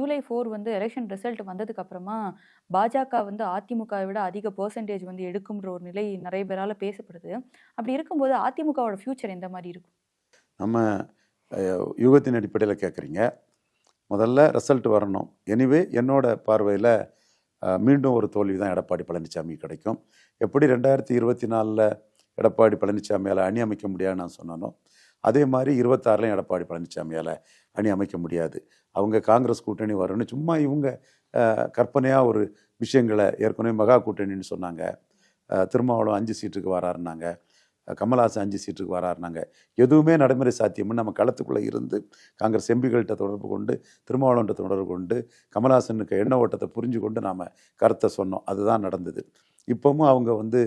July four வந்து election result வந்ததுக்கு அப்புறமா பாஜக வந்து அதிமுகவை விட அதிக பர்சன்டேஜ் வந்து எடுக்கும்ன்ற ஒரு நிலை நிறைய பேரால் பேசப்படுது. அப்படி இருக்கும்போது அதிமுகவோட ஃபியூச்சர் எந்த மாதிரி இருக்கும்? நம்ம அஹ், யூகத்தின் அடிப்படையில் கேட்குறீங்க முதல்ல ரிசல்ட் வரணும். எனிவே என்னோட பார்வையில் மீண்டும் ஒரு தோல்வி தான் எடப்பாடி பழனிசாமி கிடைக்கும். எப்படி ரெண்டாயிரத்தி இருபத்தி நாலில் எடப்பாடி பழனிசாமியால் அணி அமைக்க முடியாதுன்னு நான் சொன்னானோ அதே மாதிரி இருபத்தாறுலையும் எடப்பாடி பழனிசாமியால் அணி அமைக்க முடியாது. அவங்க காங்கிரஸ் கூட்டணி வரணும்னு சும்மா இவங்க கற்பனையாக ஒரு விஷயங்களை ஏற்கனவே மகா கூட்டணின்னு சொன்னாங்க. திருமாவளம் அஞ்சு சீட்டுக்கு வராருனாங்க கமல்ஹாசன் அஞ்சு சீட்டுக்கு வராருனாங்க எதுவுமே நடைமுறை சாத்தியம்னு நம்ம களத்துக்குள்ளே இருந்து காங்கிரஸ் எம்பிகள்கிட்ட தொடர்பு கொண்டு திருமாவளவன்ட்ட தொடர்பு கொண்டு கமல்ஹாசனுக்கு எண்ண ஓட்டத்தை புரிஞ்சு கொண்டு நாம் கருத்தை சொன்னோம். அதுதான் நடந்தது. இப்போவும் அவங்க வந்து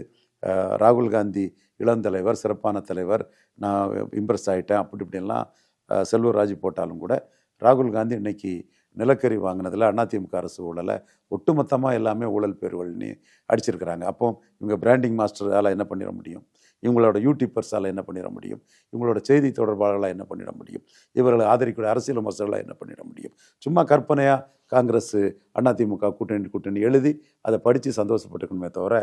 ராகுல் காந்தி இளம் தலைவர் சிறப்பான தலைவர் நான் இம்ப்ரெஸ் ஆகிட்டேன் அப்படி இப்படிலாம் செல்வராஜ் போட்டாலும் கூட ராகுல் காந்தி இன்னைக்கு நிலக்கரி வாங்கினதில் அதிமுக அரசு ஊழலை ஒட்டுமொத்தமாக எல்லாமே ஊழல் பேர்கள்னு அடிச்சிருக்கிறாங்க. அப்போ இவங்க பிராண்டிங் மாஸ்டரால் என்ன பண்ணிட முடியும்? இவங்களோட யூடியூபர்ஸால் என்ன பண்ணிட முடியும்? இவங்களோட செய்தி தொடர்பாளர்களாக என்ன பண்ணிட முடியும்? இவர்களை ஆதரிக்கூடிய அரசியல் விமர்சகர்களாக என்ன பண்ணிட முடியும்? சும்மா கற்பனையாக காங்கிரஸ் அதிமுக கூட்டணி கூட்டணி எழுதி அதை படித்து சந்தோஷப்பட்டுக்கணுமே தவிர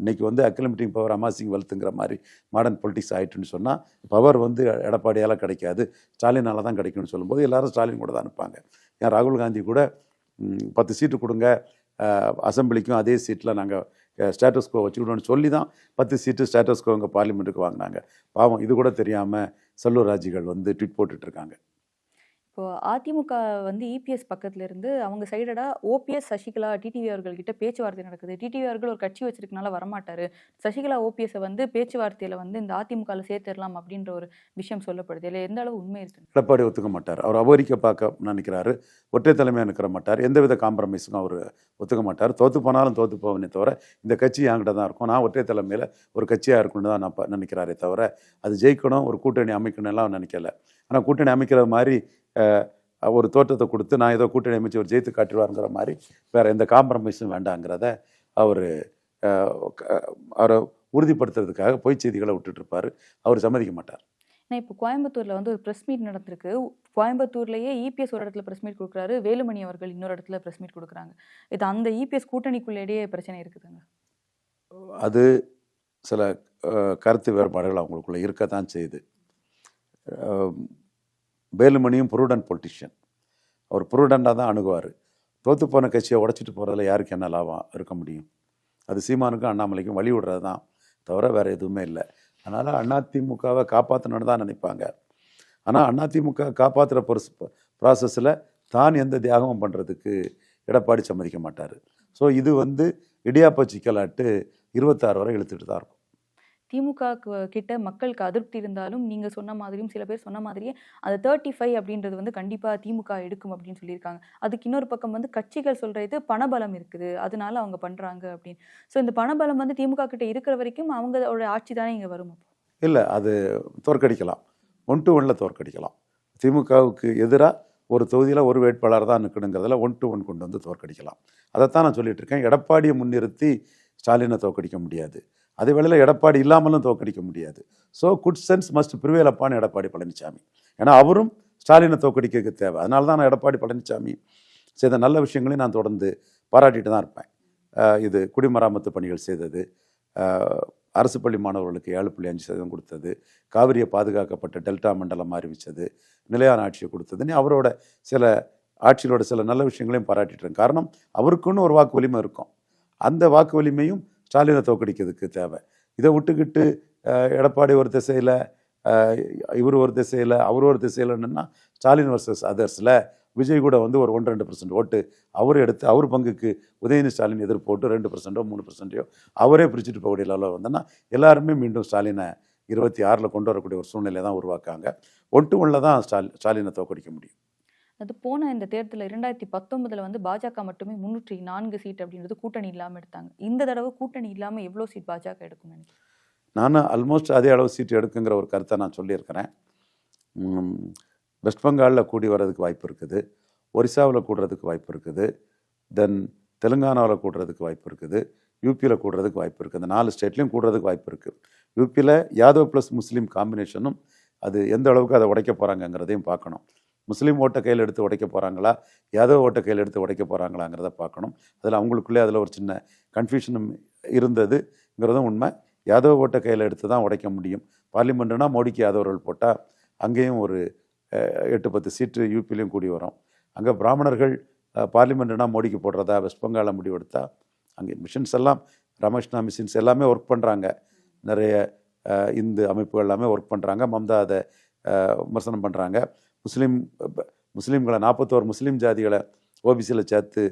இன்றைக்கி வந்து அக்லிமிட்டிங் பவர் அமாசிங் வெல்த்துங்கிற மாதிரி மாடர்ன் பொலிட்டிக்ஸ் ஆயிட்டுன்னு சொன்னால் பவர் வந்து எடப்பாடியால் கிடைக்காது. ஸ்டாலினால் தான் கிடைக்கும்னு சொல்லும்போது எல்லாரும் ஸ்டாலின் கூட தான் அனுப்பாங்க ஏன் ராகுல் காந்தி கூட பத்து சீட்டு கொடுங்க அசம்பிளிக்கும் அசெம்பிளிக்கும் அதே சீட்டில் நாங்கள் ஸ்டேட்டஸ் கோ வச்சுக்கணும்னு சொல்லி தான் பத்து சீட்டு ஸ்டேட்டஸ் கோ இங்கே பார்லிமெண்ட்டுக்கு வாங்கினாங்க. பாவம் இது கூட தெரியாமல் செல்வராஜிகள் வந்து ட்விட் போட்டுட்ருக்காங்க இப்போது இப்போ அதிமுக வந்து இபிஎஸ் பக்கத்துல இருந்து அவங்க சைடடா ஓபிஎஸ் சசிகலா டிடிவி அவர்கள்கிட்ட பேச்சுவார்த்தை நடக்குது. டிடிவி அவர்கள் ஒரு கட்சி வச்சிருக்கனால வரமாட்டாரு. சசிகலா ஓபிஎஸ்ஸை வந்து பேச்சுவார்த்தையில வந்து இந்த அதிமுகவில் சேர்த்துடலாம் அப்படின்ற ஒரு விஷயம் சொல்லப்படுது. இல்லை எந்த அளவு உண்மை இருக்கு? எடப்பாடி ஒத்துக்க மாட்டார். அவர் அபகரிக்க பார்க்க நினைக்கிறாரு. ஒற்றை தலைமையாக நிற்கிற மாட்டார். எந்தவித காம்ப்ரமைஸுக்கும் அவர் ஒத்துக்க மாட்டார். தோத்து போனாலும் தோத்து போவனே தவிர இந்த கட்சி என்கிட்ட தான் இருக்கும். நான் ஒற்றை தலைமையில் ஒரு கட்சியாக இருக்கணும்னு தான் நான் நினைக்கிறாரே தவிர அது ஜெயிக்கணும் ஒரு கூட்டணி அமைக்கணும்லாம் நினைக்கல. ஆனால் கூட்டணி அமைக்கிற மாதிரி ஒரு தோற்றத்தை கொடுத்து நான் ஏதோ கூட்டணி அமைச்சு ஒரு ஜெயித்து காட்டுவாருங்கிற மாதிரி வேற எந்த காம்ப்ரமைஸும் வேண்டாங்கிறத அவர் அவரை உறுதிப்படுத்துறதுக்காக பொய் செய்திகளை விட்டுட்டு இருப்பாரு அவர் சம்மதிக்க மாட்டார். நான் இப்போ கோயம்புத்தூர்ல வந்து ஒரு ப்ரெஸ் மீட் நடந்திருக்கு. கோயம்புத்தூர்லயே இபிஎஸ் ஒரு இடத்துல ப்ரெஸ் மீட் கொடுக்குறாரு. வேலுமணி அவர்கள் இன்னொரு இடத்துல ப்ரெஸ் மீட் கொடுக்குறாங்க. இது அந்த இபிஎஸ் கூட்டணிக்குள்ளேயே பிரச்சனை இருக்குதுங்க. அது சில கருத்து வேறுபாடுகள் அவங்களுக்குள்ள இருக்கத்தான் செய்யுது. அஹ், வேலுமணியும் புருடன் பொலிட்டிஷியன் அவர் புருடண்டாக தான் அணுகுவார். தோத்து போன கட்சியை உடைச்சிட்டு போகிறதுல யாருக்கு என்ன லாபம் இருக்க முடியும்? அது சீமானுக்கும் அண்ணாமலைக்கும் வழி விடுறது தான் தவிர வேறு எதுவுமே இல்லை. அதனால் அதிமுகவை காப்பாற்றணும்னு தான் நினைப்பாங்க. ஆனால் அதிமுக காப்பாற்றுற பொருஸ் ப்ராசஸில் தான் எந்த தியாகமும் பண்ணுறதுக்கு எடப்பாடி சம்மதிக்க மாட்டார். ஸோ இது வந்து இடியாப்ப சிக்கலாட்டு இருபத்தாறு வரை இழுத்துட்டு தான் இருக்கும். திமுக கிட்ட மக்களுக்கு அதிருப்தி இருந்தாலும் நீங்க சொன்ன மாதிரியும் சில பேர் சொன்ன மாதிரியே அந்த தேர்ட்டி ஃபைவ் அப்படின்றது வந்து கண்டிப்பா திமுக எடுக்கும் அப்படின்னு சொல்லியிருக்காங்க. அதுக்கு இன்னொரு பக்கம் வந்து கட்சிகள் சொல்றது பணபலம் இருக்குது. அதனால அவங்க பண்றாங்க அப்படின்னு. ஸோ இந்த பணபலம் வந்து திமுக கிட்ட இருக்கிற வரைக்கும் அவங்களோட ஆட்சி தானே இங்க வரும் இல்லை அது தோற்கடிக்கலாம். ஒன் டு ஒன்ல தோற்கடிக்கலாம். திமுகவுக்கு எதிராக ஒரு தொகுதியில் ஒரு வேட்பாளர் தான் நிற்கணுங்கிறதுல ஒன் டு ஒன் கொண்டு வந்து தோற்கடிக்கலாம். அதைத்தான் நான் சொல்லிட்டு இருக்கேன். எடப்பாடியை முன்னிறுத்தி ஸ்டாலினை தோற்கடிக்க முடியாது. அதே வேளையில் எடப்பாடி இல்லாமலும் தோற்கடிக்க முடியாது. So good sense must prevail upon Edappadi Palaniswami ஏன்னா அவரும் ஸ்டாலினை தோற்கடிக்க தேவை. அதனால தான் நான் எடப்பாடி பழனிசாமி செய்த நல்ல விஷயங்களையும் நான் தொடர்ந்து பாராட்டிட்டு தான் இருப்பேன். இது குடிமராமத்து பணிகள் செய்தது. அரசு பள்ளி மாணவர்களுக்கு ஏழு புள்ளி அஞ்சு சதவீதம் கொடுத்தது. காவிரியை பாதுகாக்கப்பட்ட டெல்டா மண்டலம் அறிவித்தது நிலையான ஆட்சியை கொடுத்ததுன்னு அவரோட சில ஆட்சியிலோட சில நல்ல விஷயங்களையும் பாராட்டிட்டுருக்கேன் காரணம் அவருக்குன்னு ஒரு வாக்கு வலிமை இருக்கும். அந்த வாக்கு வலிமையும் ஸ்டாலினை தோற்கடிக்கிறதுக்கு தேவை. இதை விட்டுக்கிட்டு எடப்பாடி ஒரு திசையில் இவர் ஒரு திசையில் அவர் ஒரு திசையில் என்னென்னா ஸ்டாலின் வர்சஸ் அதர்ஸில் விஜய் கூட வந்து ஒரு ஒன்று ரெண்டு பர்சன்ட் ஓட்டு அவர் எடுத்து அவர் பங்குக்கு உதயநிதி ஸ்டாலின் எதிர்ப்பு போட்டு ரெண்டு பர்சன்ட்டோ மூணு பர்சன்ட்டையோ அவரே பிரிச்சுட்டு போகக்கூடிய அளவில் வந்தோன்னா எல்லாருமே மீண்டும் ஸ்டாலினை இருபத்தி ஆறில் கொண்டு வரக்கூடிய ஒரு சூழ்நிலை தான் உருவாக்காங்க ஒன் டு ஒன்னில் தான் ஸ்டாலின் ஸ்டாலினை தோற்கடிக்க முடியும். அது போன இந்த தேர்தலில் இரண்டாயிரத்தி பத்தொன்பதில் வந்து பாஜக மட்டுமே முன்னூற்றி நான்கு சீட் அப்படின்றது கூட்டணி இல்லாமல் எடுத்தாங்க. இந்த தடவை கூட்டணி இல்லாமல் எவ்வளோ சீட் பாஜக எடுக்கும் நினைக்கிறேன் நானும் ஆல்மோஸ்ட் அதே அளவு சீட்டு எடுக்குங்கிற ஒரு கருத்தை நான் சொல்லியிருக்கிறேன். வெஸ்ட் பெங்காலில் கூடி வர்றதுக்கு வாய்ப்பு இருக்குது. ஒரிசாவில் கூடுறதுக்கு வாய்ப்பு இருக்குது. தென் தெலுங்கானாவில் கூடுறதுக்கு வாய்ப்பு இருக்குது. யூபியில் கூடுறதுக்கு வாய்ப்பு இருக்குது. அந்த நாலு ஸ்டேட்லேயும் கூடுறதுக்கு வாய்ப்பு இருக்குது யூபியில் யாதவ் ப்ளஸ் முஸ்லீம் காம்பினேஷனும் அது எந்த அளவுக்கு அதை உடைக்க போகிறாங்கங்கிறதையும் பார்க்கணும். முஸ்லீம் ஓட்டை கையில் எடுத்து உடைக்க போகிறாங்களா யாதவ ஓட்டை கையில் எடுத்து உடைக்க போகிறாங்களாங்கிறத பார்க்கணும். அதில் அவங்களுக்குள்ளே அதில் ஒரு சின்ன கன்ஃபியூஷனும் இருந்ததுங்கிறதும் உண்மை. யாதவ ஓட்டை கையில் எடுத்து தான் உடைக்க முடியும். பார்லிமெண்ட்டுனா மோடிக்கு யாதவர்கள் போட்டால் அங்கேயும் ஒரு எட்டு பத்து சீட்டு யூபிலையும் கூடி வரும். அங்கே பிராமணர்கள் பார்லிமெண்ட்டுனா மோடிக்கு போடுறதா வெஸ்ட் பெங்காலில் முடிவெடுத்தா அங்கே மிஷின்ஸ் எல்லாம் ராமகிருஷ்ணா மிஷின்ஸ் எல்லாமே ஒர்க் பண்ணுறாங்க நிறைய இந்து அமைப்புகள் எல்லாமே ஒர்க் பண்ணுறாங்க மம்தா அதை விமர்சனம் பண்ணுறாங்க முஸ்லீம் முஸ்லீம்களை நாற்பத்தோரு முஸ்லீம் ஜாதிகளை ஓபிசியில் சேர்த்து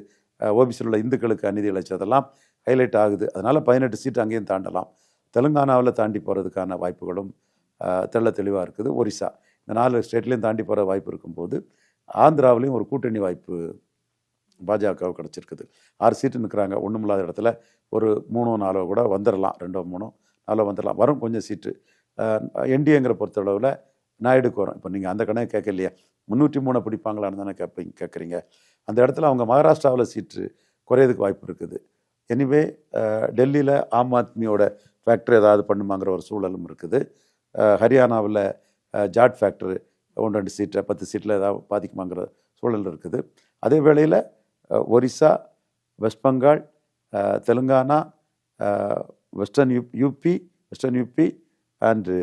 ஓபிசியில் உள்ள இந்துக்களுக்கு அநீதிகளை சேர்த்தெல்லாம் ஹைலைட் ஆகுது. அதனால் பதினெட்டு சீட்டு அங்கேயும் தாண்டலாம். தெலுங்கானாவில் தாண்டி போகிறதுக்கான வாய்ப்புகளும் தெள்ள தெளிவாக இருக்குது. ஒரிசா இந்த நாலு ஸ்டேட்லேயும் தாண்டி போகிற வாய்ப்பு இருக்கும்போது ஆந்திராவிலையும் ஒரு கூட்டணி வாய்ப்பு பாஜக கிடச்சிருக்குது. ஆறு சீட்டு நிற்கிறாங்க ஒன்றும் இல்லாத இடத்துல ஒரு மூணோ நாலோ கூட வந்துடலாம் ரெண்டோ மூணோ நாலோ வந்துடலாம் வரும் கொஞ்சம் சீட்டு. என்டிஏங்கிற பொறுத்தளவில் நாயுடுக்கு வரும். இப்போ நீங்கள் அந்த கணக்கு கேட்கலையே. முந்நூற்றி மூணு பிடிப்பாங்களான்னு தானே கேட்பீங்க கேட்குறீங்க. அந்த இடத்துல அவங்க மகாராஷ்டிராவில் சீட்டு குறையதுக்கு வாய்ப்பு இருக்குது. எனிவே டெல்லியில் ஆம் ஆத்மியோட ஃபேக்ட்ரி ஏதாவது பண்ணுமாங்கிற ஒரு சூழலும் இருக்குது. ஹரியானாவில் ஜாட் ஃபேக்ட்ரி ஒன்று ரெண்டு சீட்டை பத்து சீட்டில் ஏதாவது பாதிக்குமாங்கிற சூழல் இருக்குது. அதே வேளையில் Orissa west Bengal Telangana western U UP western UP and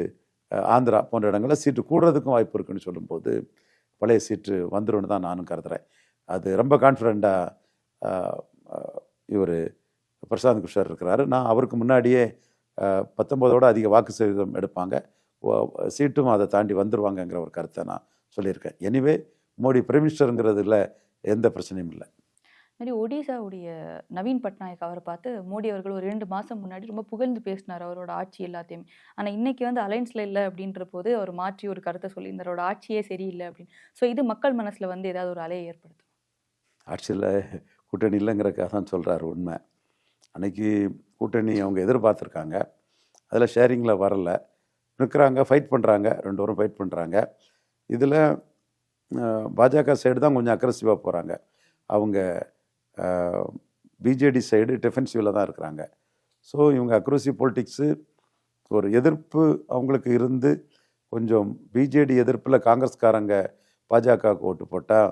Andhra போன்ற இடங்களில் சீட்டு கூடுறதுக்கும் வாய்ப்பு இருக்குன்னு சொல்லும்போது பழைய சீட்டு வந்துடும் தான் நானும் கருதுகிறேன் அது ரொம்ப கான்ஃபிடண்ட்டாக இவர் பிரசாந்த் கிருஷ்ணர் இருக்கிறாரு. நான் அவருக்கு முன்னாடியே பத்தொம்போதோட அதிக வாக்கு சதவீதம் எடுப்பாங்க. சீட்டும் அதை தாண்டி வந்துருவாங்கங்கிற ஒரு கருத்தை நான் சொல்லியிருக்கேன். எனிவே மோடி பிரைம் மினிஸ்டருங்கிறதுல எந்த பிரச்சனையும் இல்லை. மாதிரி ஒடிசாவுடைய நவீன் பட்நாயக் அவரை பார்த்து மோடி அவர்கள் ஒரு ரெண்டு மாதம் முன்னாடி ரொம்ப புகழ்ந்து பேசினார் அவரோட ஆட்சி எல்லாத்தையுமே. ஆனால் இன்னைக்கு வந்து அலைன்ஸில் இல்லை அப்படின்ற போது அவர் மாற்றி ஒரு கருத்தை சொல்லி அவரோட ஆட்சியே சரியில்லை அப்படின்னு. ஸோ இது மக்கள் மனசில் வந்து ஏதாவது ஒரு அலையை ஏற்படுத்தும்? ஆட்சியில் கூட்டணி இல்லைங்கிறக்காக தான் சொல்கிறார் உண்மை. அன்னைக்கு கூட்டணி அவங்க எதிர்பார்த்துருக்காங்க. அதில் ஷேரிங்கில் வரல. நிற்கிறாங்க ஃபைட் பண்ணுறாங்க ரெண்டு பேரும் ஃபைட் பண்ணுறாங்க இதில் பாஜக சைடு தான் கொஞ்சம் அக்ரஸிவாக போகிறாங்க அவங்க பிஜேடி சைடு டிஃபென்சிவில் தான் இருக்கிறாங்க. ஸோ இவங்க அக்ரோசி பொலிட்டிக்ஸு ஒரு எதிர்ப்பு அவங்களுக்கு இருந்து கொஞ்சம் பிஜேடி எதிர்ப்பில் காங்கிரஸ்காரங்க பாஜகவுக்கு ஓட்டு போட்டால்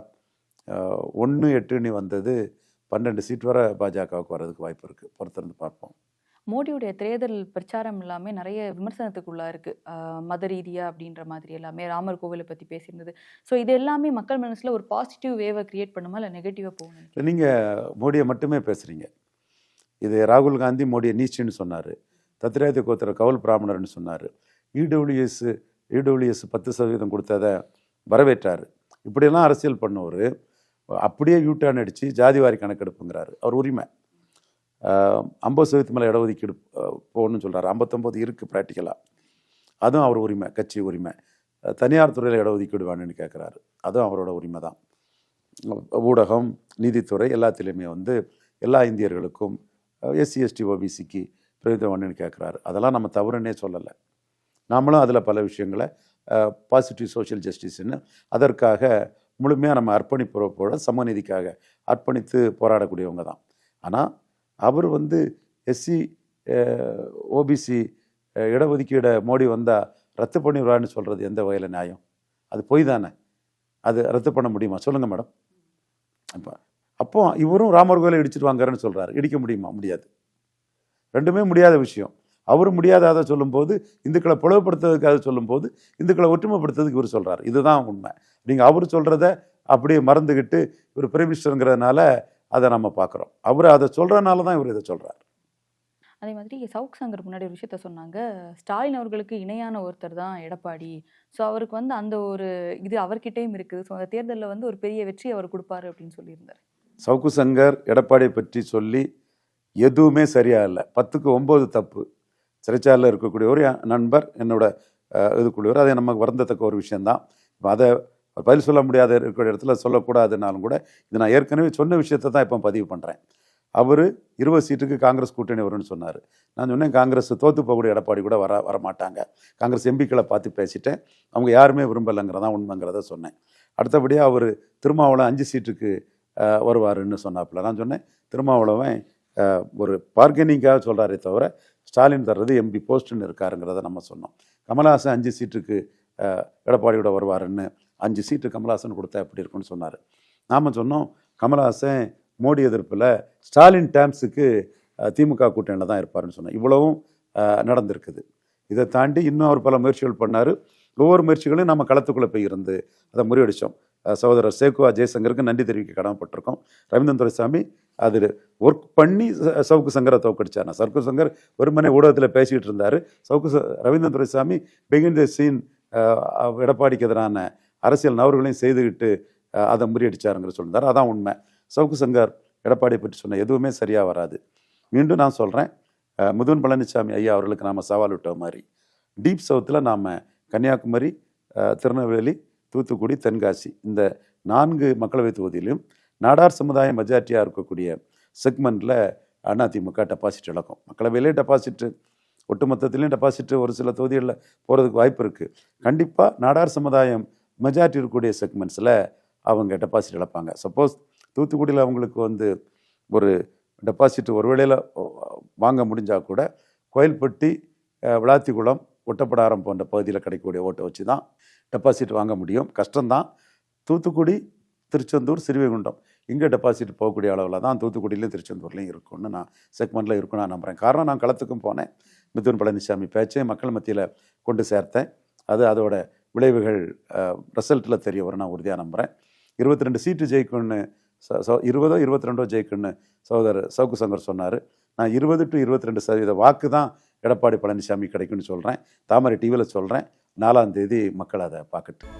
ஒன்று எட்டுன்னு வந்தது பன்னெண்டு சீட் வர பாஜகவுக்கு வர்றதுக்கு வாய்ப்பு இருக்குது பொறுத்திருந்து பார்ப்போம். மோடியுடைய தேர்தல் பிரச்சாரம் எல்லாமே நிறைய விமர்சனத்துக்குள்ளா இருக்கு. மத ரீதியா அப்படின்ற மாதிரி எல்லாமே ராமர் கோவிலை பத்தி பேசியிருந்தது. ஸோ இது எல்லாமே மக்கள் மனசுல ஒரு பாசிட்டிவ் வேவை கிரியேட் பண்ணுமா இல்லை நெகட்டிவா போகணும் நீங்க நீங்கள் மோடியை மட்டுமே பேசுகிறீங்க இது ராகுல் காந்தி மோடியை நீச்சின்னு சொன்னார். தத்ராயத்தை கோத்திர கவுல் பிராமணர்னு சொன்னார். இடபிள்யூஎஸ் இடபிள்யூஎஸ் பத்து சதவீதம் கொடுத்ததை வரவேற்றார். இப்படியெல்லாம் அரசியல் பண்ணவர் அப்படியே யூட்டர்ன் அடித்து ஜாதிவாரி கணக்கெடுப்புங்கிறாரு. அவர் உரிமை. ஐம்பது சதவீதத்து மேலே இடஒதுக்கீடு போகணும்னு சொல்கிறாரு ஐம்பத்தொம்போது இருக்குது ப்ராக்டிக்கலாக அதுவும் அவர் உரிமை கட்சி உரிமை. தனியார் துறையில் இடஒதுக்கீடு வேணும்னு கேட்குறாரு அதுவும் அவரோட உரிமை தான். ஊடகம் நீதித்துறை எல்லாத்துலேயுமே வந்து எல்லா இந்தியர்களுக்கும் எஸ்சி எஸ்டி ஓபிசிக்கு பிரயோஜனம் வேணும்னு கேட்குறாரு அதெல்லாம் நம்ம தவறுன்னே சொல்லலை. நாமளும் அதில் பல விஷயங்களை பாசிட்டிவ் சோஷியல் ஜஸ்டிஸ்ன்னு அதற்காக முழுமையாக நம்ம அர்ப்பணிப்புறப்போட சமநீதிக்காக அர்ப்பணித்து போராடக்கூடியவங்க தான். ஆனால் அவர் வந்து எஸ்சி ஓபிசி இடஒதுக்கீடை மோடி வந்தால் ரத்து பண்ணிவிடான்னு சொல்கிறது எந்த வகையில் நியாயம்? அது பொய் தானே? அது ரத்து பண்ண முடியுமா? சொல்லுங்கள் மேடம். அப்போ அப்போ இவரும் ராமர் கோயிலை இடிச்சிட்டு வாங்கறேன்னு சொல்கிறாரு இடிக்க முடியுமா? முடியாது. ரெண்டுமே முடியாத விஷயம். அவரும் முடியாத சொல்லும்போது இந்துக்களை பிளவுபடுத்துறதுக்காக சொல்லும்போது இந்துக்களை ஒற்றுமைப்படுத்துறதுக்கு இவர் சொல்கிறார் இதுதான் உண்மை. நீங்கள் அவர் சொல்கிறத அப்படியே மறந்துக்கிட்டு இவர் பிரைம் மினிஸ்டருங்கிறதுனால அதை நம்ம பார்க்குறோம். அவர் அதை சொல்கிறனால தான் இவர் இதை சொல்கிறார் அதே மாதிரி சவுக் சங்கர் முன்னாடி ஒரு விஷயத்த சொன்னாங்க. ஸ்டாலின் அவர்களுக்கு இணையான ஒருத்தர் தான் எடப்பாடி. ஸோ அவருக்கு வந்து அந்த ஒரு இது அவர்கிட்டயும் இருக்குது. ஸோ அந்த தேர்தலில் வந்து ஒரு பெரிய வெற்றி அவர் கொடுப்பாரு அப்படின்னு சொல்லியிருந்தார். சவுக்கு சங்கர் எடப்பாடியை பற்றி சொல்லி எதுவுமே சரியா இல்லை. பத்துக்கு ஒம்பது தப்பு. சிறைச்சாலையில் இருக்கக்கூடிய ஒரு நண்பர் என்னோட இதுக்குள்ளவர் அது நமக்கு வருந்தத்தக்க ஒரு விஷயந்தான் இப்போ அதை பதில் சொல்ல முடியாத இருக்கிற இடத்துல சொல்லக்கூடாதுனாலும் கூட இது நான் ஏற்கனவே சொன்ன விஷயத்தை தான் இப்போ பதிவு பண்ணுறேன் அவர் இருபது சீட்டுக்கு காங்கிரஸ் கூட்டணி வரும்னு சொன்னார். நான் சொன்னேன் காங்கிரஸ் தோத்து போகக்கூடிய எடப்பாடி கூட வர வர மாட்டாங்க காங்கிரஸ் எம்பிக்களை பார்த்து பேசிட்டேன். அவங்க யாருமே விரும்பலைங்கிறதான் உண்மைங்கிறத சொன்னேன். அடுத்தபடியாக அவர் திருமாவளவன் அஞ்சு சீட்டுக்கு வருவாருன்னு சொன்னாப்புல. நான் சொன்னேன் திருமாவளவன் ஒரு பார்கெனிங்காக சொல்கிறாரே தவிர ஸ்டாலின் தர்றது எம்பி போஸ்ட்டுன்னு இருக்காருங்கிறத நம்ம சொன்னோம். கமல்ஹாசன் அஞ்சு சீட்டுக்கு எடப்பாடியோட வருவாருன்னு அஞ்சு சீட்டு கமலஹாசன் கொடுத்தா எப்படி இருக்கும்னு சொன்னார். நாம் சொன்னோம் கமலஹாசன் மோடி எதிர்ப்பில் ஸ்டாலின் டேம்ஸுக்கு திமுக கூட்டணியில் தான் இருப்பாருன்னு சொன்னோம். இவ்வளவும் நடந்திருக்குது. இதை தாண்டி இன்னும் அவர் பல முயற்சிகள் பண்ணார். ஒவ்வொரு முயற்சிகளையும் நம்ம களத்துக்குள்ளே போய் இருந்து அதை முறியடித்தோம் சகோதரர் சேக்குவா ஜெயசங்கருக்கு நன்றி தெரிவிக்க கடமைப்பட்டிருக்கோம். ரவீந்திரன் துரைசாமி அது ஒர்க் பண்ணி சவுக்கு சங்கரை தோக்கடிச்சார். நான் சவுக்கு சங்கர் வெறுமனே ஊடகத்தில் பேசிகிட்டு இருந்தார். சவுக்கு ச- Ravindran Duraisamy begin the scene எடப்பாடிக்கு எதிரான அரசியல் நபர்களையும் செய்துக்கிட்டு அதை முறியடிச்சாருங்கிற சொல்லியிருந்தார் அதான் உண்மை. சவுக்கு சங்கர் எடப்பாடி பற்றி சொன்ன எதுவுமே சரியாக வராது. மீண்டும் நான் சொல்கிறேன் முதுவன் பழனிசாமி ஐயா அவர்களுக்கு நாம் சவால் விட்ட மாதிரி. டீப் சவுத்தில் நாம் கன்னியாகுமரி திருநெல்வேலி தூத்துக்குடி தென்காசி இந்த நான்கு மக்களவைத் தொகுதியிலும் நாடார் சமுதாயம் மெஜாரிட்டியாக இருக்கக்கூடிய செக்மெண்ட்டில் அதிமுக டெபாசிட் இழக்கும். மக்களவையிலே டெபாசிட்டு ஒட்டுமொத்தத்திலையும் டெபாசிட்டு ஒரு சில தொகுதிகளில் போகிறதுக்கு வாய்ப்பு இருக்குது கண்டிப்பாக நாடார் சமுதாயம் மெஜாரிட்டி இருக்கக்கூடிய செக்மெண்ட்ஸில் அவங்க டெபாசிட் இழப்பாங்க. சப்போஸ் தூத்துக்குடியில் அவங்களுக்கு வந்து ஒரு டெபாசிட் ஒரு வேளையில் வாங்க முடிஞ்சால் கூட கோயில்பட்டி விளாத்திக்குளம் ஒட்டப்படாரம் போன்ற பகுதியில் கிடைக்கக்கூடிய ஓட்டை வச்சு தான் டெபாசிட் வாங்க முடியும். கஷ்டம்தான். தூத்துக்குடி திருச்செந்தூர் சிறுவைகுண்டம் இங்கே டெபாசிட் போகக்கூடிய அளவில் தான் தூத்துக்குடியிலையும் திருச்செந்தூர்லையும் இருக்கும்னு நான் செக்மெண்ட்டில் இருக்கும்னு நான் நம்புகிறேன் காரணம் நான் களத்துக்கும் போனேன். மிதுன் பழனிசாமி பேச்சை மக்கள் மத்தியில் கொண்டு சேர்த்தேன். அது அதோட விளைவுகள் ரிசல்ட்டில் தெரிய வரும் நான் உறுதியாக நம்புகிறேன் இருபத்தி ரெண்டு சீட்டு ஜெயிக்கும்னு இருபதோ இருபத்தி ரெண்டோ ஜெயிக்கும்னு சகோதரர் சவுக்கு சங்கர் சொன்னார். நான் இருபது டு இருபத்தி ரெண்டு சதவீத வாக்கு தான் எடப்பாடி பழனிசாமி கிடைக்கும்னு சொல்கிறேன் தாமரை டிவியில் சொல்கிறேன் நாலாம் தேதி மக்கள் அதை பார்க்கட்டும்.